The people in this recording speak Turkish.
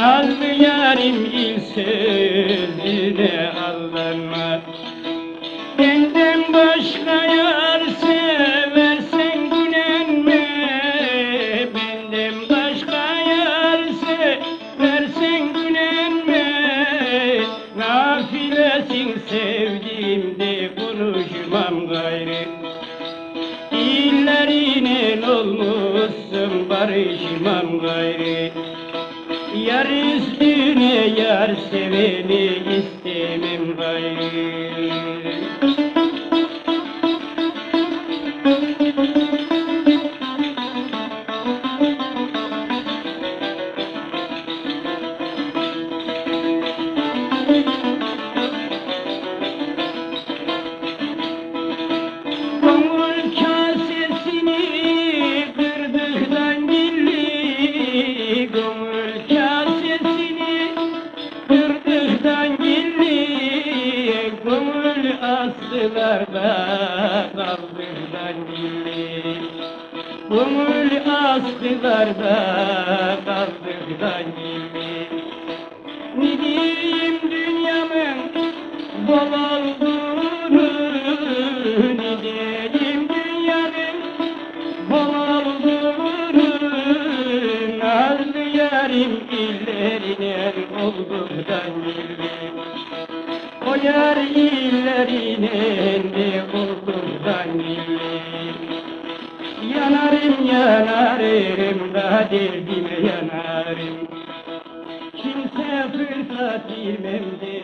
aldı yarim ilsiz de aldanmaz Benden başka yar seversen gülenme Benden başka yar seversen gülenme Nafilesin sevdiğimde konuşmam gayrı. İllerinin olmuşsun barışmam gayrı. Yar üstüne yar seveni istemem gayrı. Gönül astılarda kaldıktan gilli Gönül astılarda kaldıktan gilli Ne diyeyim dünyamın bol olduğunu diyeyim dünyanın bol olduğunu Nazlı yarim illerine olduktan gibi O illerine de olduktan gibi Yanarım yanarım da derdime yanarım. Kimse fırsat bilmem de